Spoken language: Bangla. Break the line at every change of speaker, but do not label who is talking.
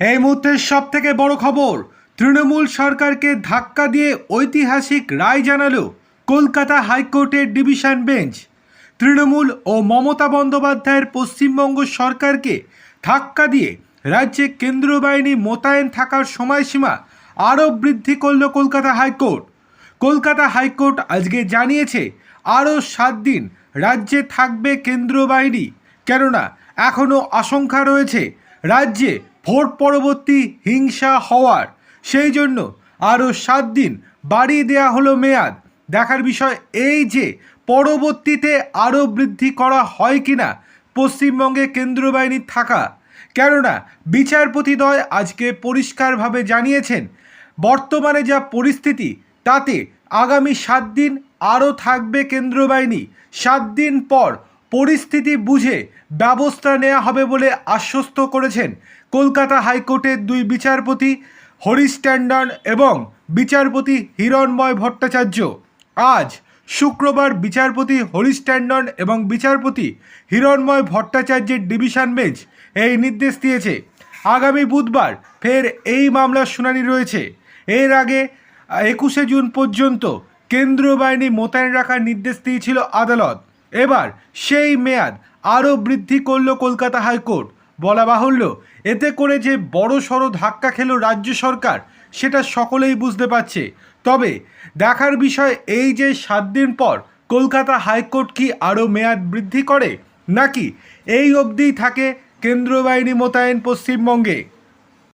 এই মুহূর্তের সব থেকে বড় খবর, তৃণমূল সরকারকে ধাক্কা দিয়ে ঐতিহাসিক রায় জানালো কলকাতা হাইকোর্টের ডিভিশন বেঞ্চ। তৃণমূল ও মমতা বন্দ্যোপাধ্যায়ের পশ্চিমবঙ্গ সরকারকে ধাক্কা দিয়ে রাজ্যে কেন্দ্রীয় বাহিনী মোতায়েন থাকার সময়সীমা আরও বৃদ্ধি করল কলকাতা হাইকোর্ট। কলকাতা হাইকোর্ট আজকে জানিয়েছে, আরও সাত দিন রাজ্যে থাকবে কেন্দ্রীয় বাহিনী। কেননা, এখনও আশঙ্কা রয়েছে, রাজ্যে ভোট পরবর্তী হিংসা হওয়ার। সেই জন্য আরও সাত দিন বাড়িয়ে দেওয়া হলো মেয়াদ। দেখার বিষয় এই যে পরবর্তীতে আরও বৃদ্ধি করা হয় কিনা পশ্চিমবঙ্গে কেন্দ্রীয় বাহিনীর থাকা। কেননা বিচারপতিদ্বয় আজকে পরিষ্কারভাবে জানিয়েছেন, বর্তমানে যা পরিস্থিতি তাতে আগামী সাত দিন আরও থাকবে কেন্দ্রীয় বাহিনী। সাত দিন পর পরিস্থিতি বুঝে ব্যবস্থা নেওয়া হবে বলে আশ্বস্ত করেছেন কলকাতা হাইকোর্টের দুই বিচারপতি হরিশ ট্যান্ডন এবং বিচারপতি হিরণময় ভট্টাচার্য। আজ শুক্রবার বিচারপতি হরিশ ট্যান্ডন এবং বিচারপতি হিরণময় ভট্টাচার্যের ডিভিশন বেঞ্চ এই নির্দেশ দিয়েছে। আগামী বুধবার ফের এই মামলার শুনানি রয়েছে। এর আগে একুশে জুন পর্যন্ত কেন্দ্রীয় বাহিনী মোতায়েন রাখার নির্দেশ দিয়েছিল আদালত। এবার সেই মেয়াদ আরও বৃদ্ধি করল কলকাতা হাইকোর্ট। বলা বাহুল্য, এতে করে যে বড় সড়ো ধাক্কা খেল রাজ্য সরকার, সেটা সকলেই বুঝতে পারছে। তবে দেখার বিষয় এই যে সাত দিন পর কলকাতা হাইকোর্ট কি আরও মেয়াদ বৃদ্ধি করে, নাকি এই অবধিই থাকে কেন্দ্রীয় বাহিনী মোতায়েন পশ্চিমবঙ্গে?